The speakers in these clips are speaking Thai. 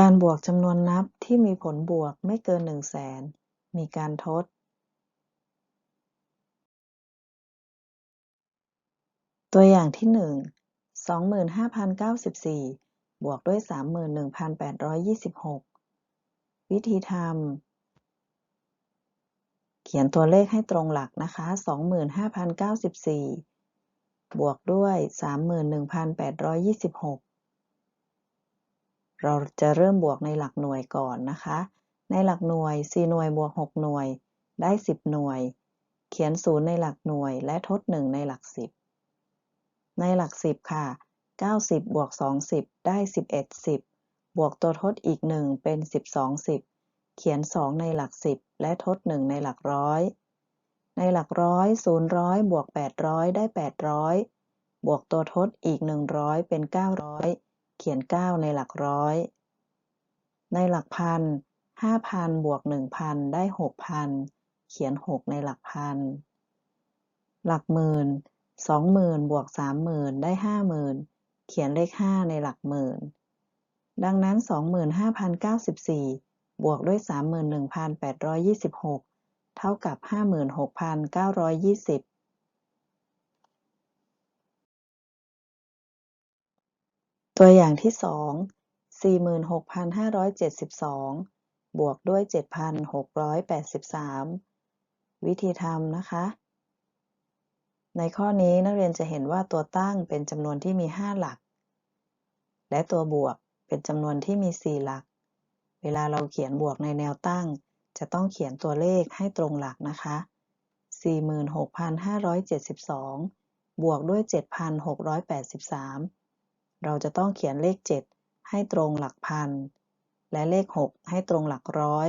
การบวกจำนวนนับที่มีผลบวกไม่เกินหนึ่งแสนมีการทดตัวอย่างที่ 1 25,094 บวกด้วย 31,826 วิธีทำ เขียนตัวเลขให้ตรงหลักนะคะ 25,094 บวกด้วย 31,826 เราจะเริ่มบวกในหลักหน่วยก่อนนะคะ ในหลักหน่วย 4 หน่วยบวก 6 หน่วย ได้ 10 หน่วย เขียน 0 ในหลักหน่วย และทด 1 ในหลัก 10 ในหลัก 10 ค่ะ 90 บวก 20 ได้ 11 10 บวกตัวทดอีก 1 เป็น 12 10 เขียน 2 ในหลัก 10 และทด 1 ในหลักร้อย ในหลักร้อย0ร้อยบวก 800 ได้ 800 บวกตัวทดอีก 100 เป็น 900 เขียน 9 ในหลักร้อย ในหลักพัน5,000บวก1,000ได้6,000เขียน6ในหลักพัน หลักหมื่น20,000บวก30,000ได้50,000เขียนเลข5ในหลักหมื่น ดังนั้น25,094บวกด้วย31,826เท่ากับ56,920 ตัวอย่างที่สอง46,572 บวกด้วย 7,683 วิธีทำนะคะ ในข้อนี้นักเรียนจะเห็นว่าตัวตั้งเป็นจำนวนที่มี 5 หลัก และตัวบวกเป็นจำนวนที่มี 4 หลัก เวลาเราเขียนบวกในแนวตั้ง จะต้องเขียนตัวเลขให้ตรงหลักนะคะ 46,572 บวกด้วย 7,683 เราจะต้องเขียนเลข 7 ให้ตรงหลักพัน และเลข 6 ให้ตรงหลักร้อย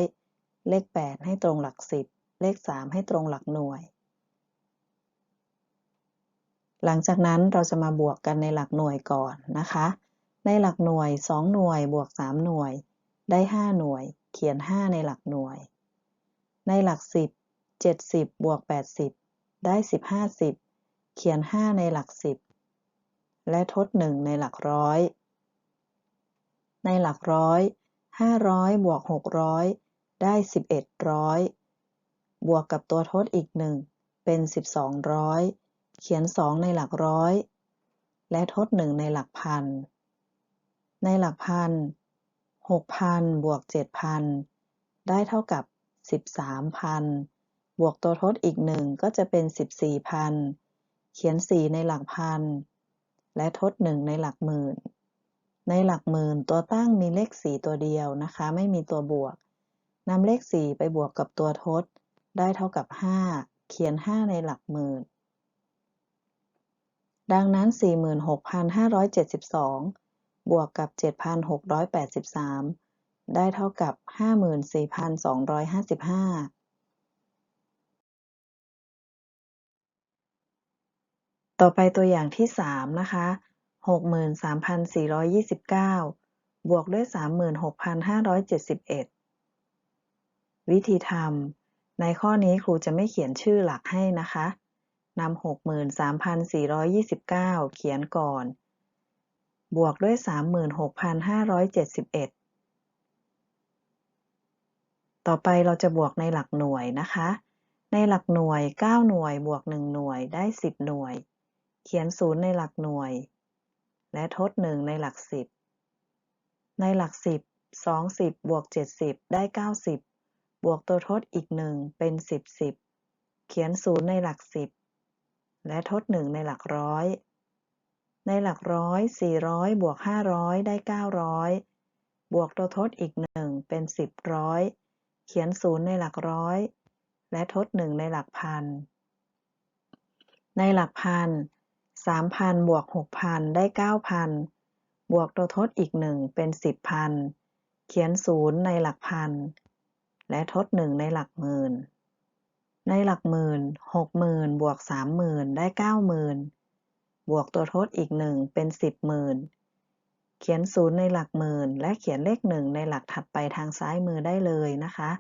เลข 8 ให้ตรงหลัก 10 เลข 3 ให้ตรงหลักหน่วย หลังจากนั้นเราจะมาบวกกันในหลักหน่วยก่อนนะคะ ในหลักหน่วย 2 หน่วยบวก 3 หน่วย ได้ 5 หน่วย เขียน 5 ในหลักหน่วย ในหลัก 10 70บวก80 ได้ 15 10 เขียน 5 ในหลัก 10 และทดหนึ่งในหลักร้อย ในหลักร้อยห้าร้อยบวกหกร้อยได้สิบเอ็ดร้อยบวกกับตัวทดอีกหนึ่งเป็นสิบสองร้อยเขียนสองในหลักร้อย และทดหนึ่งในหลักพัน ในหลักพันหกพันบวกเจ็ดพันได้เท่ากับสิบสามพันบวกตัวทดอีกหนึ่งก็จะเป็นสิบสี่พันเขียนสี่ในหลักพัน และทดหนึ่งในหลักหมื่น ในหลักหมื่นตัวตั้งมีเลขสี่ตัวเดียวนะคะ ไม่มีตัวบวกนำเลขสี่ไปบวกกับตัวทด ได้เท่ากับห้าเขียนห้าในหลักหมื่น ดังนั้น 46,572 บวกกับ 7,683 ได้เท่ากับ 54,255 ต่อไปตัวอย่างที่สามนะคะ 63,429 บวกด้วย 36,571 วิธีทำ ในข้อนี้ครูจะไม่เขียนชื่อหลักให้นะคะนำ63,429 เขียนก่อน บวกด้วย 36,571 ต่อไปเราจะบวกในหลักหน่วยนะคะ ในหลักหน่วย 9 หน่วย บวก 1 หน่วย ได้ 10 หน่วย เขียนศูนย์ในหลักหน่วย และทดหนึ่งในหลักสิบ ในหลักสิบสองสิบบวกเจ็ดสิบได้เก้าสิบบวกตัวทดอีกหนึ่งเป็นสิบสิบ เขียนศูนย์ในหลักสิบ และทดหนึ่งในหลักร้อย ในหลักร้อยสี่ร้อยบวกห้าร้อยได้เก้าร้อยบวกตัวทดอีกหนึ่งเป็นสิบร้อย เขียนศูนย์ในหลักร้อย และทดหนึ่งในหลักพัน ในหลักพัน สามพันบวกหกพันได้เก้าพันบวกตัวทดอีกหนึ่งเป็นสิบพันเขียนศูนย์ในหลักพัน และทดหนึ่งในหลักหมื่น ในหลักหมื่นหกหมื่นบวกสามหมื่นได้เก้าหมื่นบวกตัวทดอีกหนึ่งเป็นสิบหมื่นเขียนศูนย์ในหลักหมื่น และเขียนเลขหนึ่งในหลักถัดไปทางซ้ายมือได้เลยนะคะ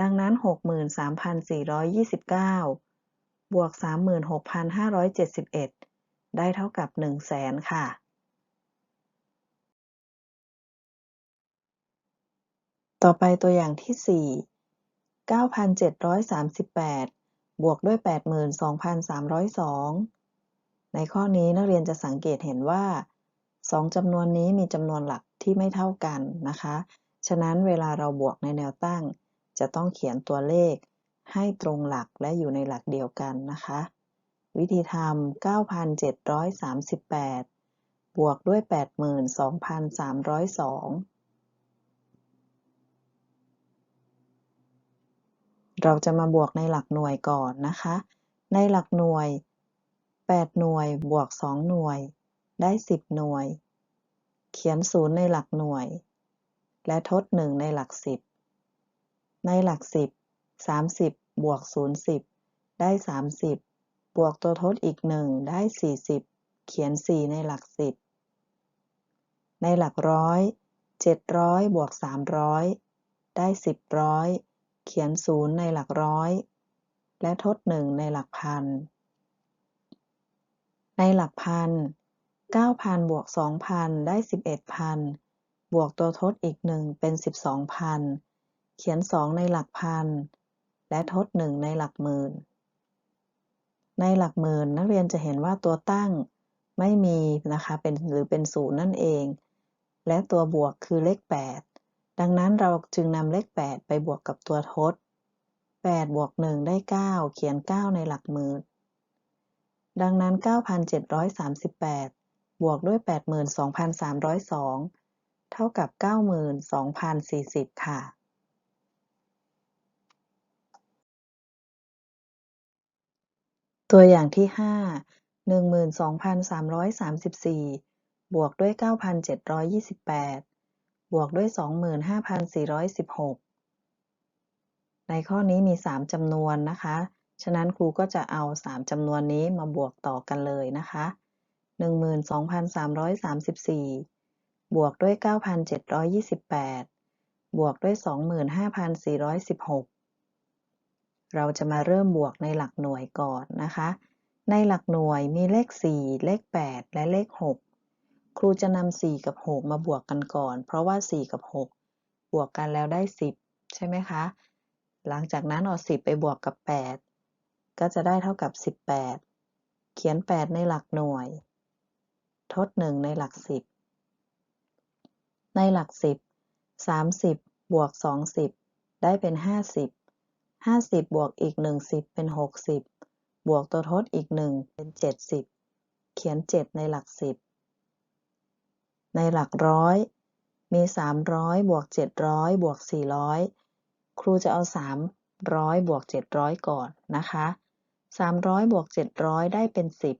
ดังนั้น 63,429 บวก 36,571 ได้เท่ากับ 100,000 ค่ะ ต่อไปตัวอย่างที่ 4 9,738 บวกด้วย 82,302 ในข้อนี้นักเรียนจะสังเกตเห็นว่า 2จำนวนนี้มีจำนวนหลักที่ไม่เท่ากันนะคะ ฉะนั้นเวลาเราบวกในแนวตั้ง จะต้องเขียนตัวเลข ให้ตรงหลักและอยู่ในหลักเดียวกันนะคะ วิธีทำ 9,738 บวกด้วย 82,302 เราจะมาบวกในหลักหน่วยก่อนนะคะ ในหลักหน่วย 8 หน่วยบวก 2 หน่วย ได้ 10 หน่วย เขียนศูนย์ในหลักหน่วย และทด 1 ในหลัก 10 ในหลัก 10 30 บวก 0 10 ได้ 30 บวกตัวทดอีก 1 ได้ 40 เขียน 4 ในหลัก 10 ในหลักร้อย 700 บวก 300 ได้ 10ร้อยเขียนศูนย์ในหลักร้อย และทดหนึ่งในหลักพัน ในหลักพัน 9,000 บวก 2,000 ได้ 11,000 บวกตัวทดอีกหนึ่งเป็น 12,000 เขียน 2 ในหลักพัน และทด1ในหลักหมื่น ในหลักหมื่นนักเรียนจะเห็นว่าตัวตั้งไม่มีนะคะเป็นหรือเป็นศูนย์นั่นเอง และตัวบวกคือเลข 8 ดังนั้นเราจึงนำเลข 8 ไปบวกกับตัวทด 8 บวก 1 ได้ 9 เขียน 9 ในหลักหมื่น ดังนั้น 9,738 บวกด้วย 82,302 เท่ากับ 92,040 ค่ะ ตัวอย่างที่5 12,334บวกด้วย9,728บวกด้วย25,416ในข้อนี้มี3จำนวนนะคะ ฉะนั้นครูก็จะเอา3จำนวนนี้มาบวกต่อกันเลยนะคะ12,334บวกด้วย9,728บวกด้วย25,416 เราจะมาเริ่มบวกในหลักหน่วยก่อนนะคะ ในหลักหน่วยมีเลข 4 เลข 8 และเลข 6 ครูจะนำ4กับ 6 มาบวกกันก่อน เพราะว่า 4 กับ 6 บวกกันแล้วได้ 10 ใช่ไหมคะ หลังจากนั้นเอา 10 ไปบวกกับ 8 ก็จะได้เท่ากับ 18 เขียน 8 ในหลักหน่วย ทด 1 ในหลัก 10 ในหลัก 10 30 บวก 20 ได้เป็น 50 50บวกอีก1 10เป็น60บวกตัวทดอีก1เป็น70เขียน7ในหลัก10ในหลักร้อยมี300บวก700บวก400ครูจะเอา300บวก700ก่อนนะคะ300บวก700ได้เป็น10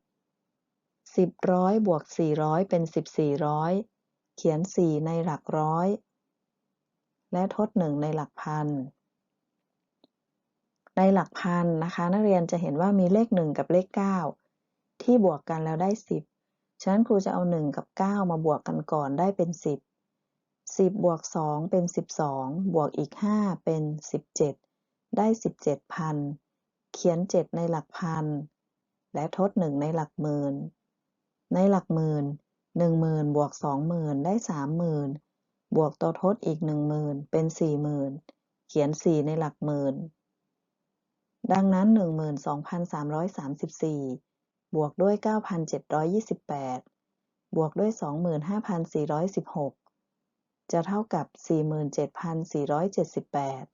1000บวก400เป็น1400เขียน4ในหลักร้อย และทด1ในหลักพัน ในหลักพันนะคะ นักเรียนจะเห็นว่ามีเลข 1 กับเลข 9 ที่บวกกันแล้วได้ 10 ฉะนั้นครูจะเอา 1 กับ 9 มาบวกกันก่อนได้เป็น 10 10บวก2เป็น 12 บวกอีก 5 เป็น 17 ได้ 17,000เขียน 7 ในหลักพัน และทด 1 ในหลักหมื่น ในหลักหมื่น10,000บวก20,000 ได้ 30,000 บวกตัวทดอีก 10,000 เป็น 40,000 เขียน 4 ในหลักหมื่น ดังนั้น 12,334 บวกด้วย 9,728 บวกด้วย 25,416 จะเท่ากับ 47,478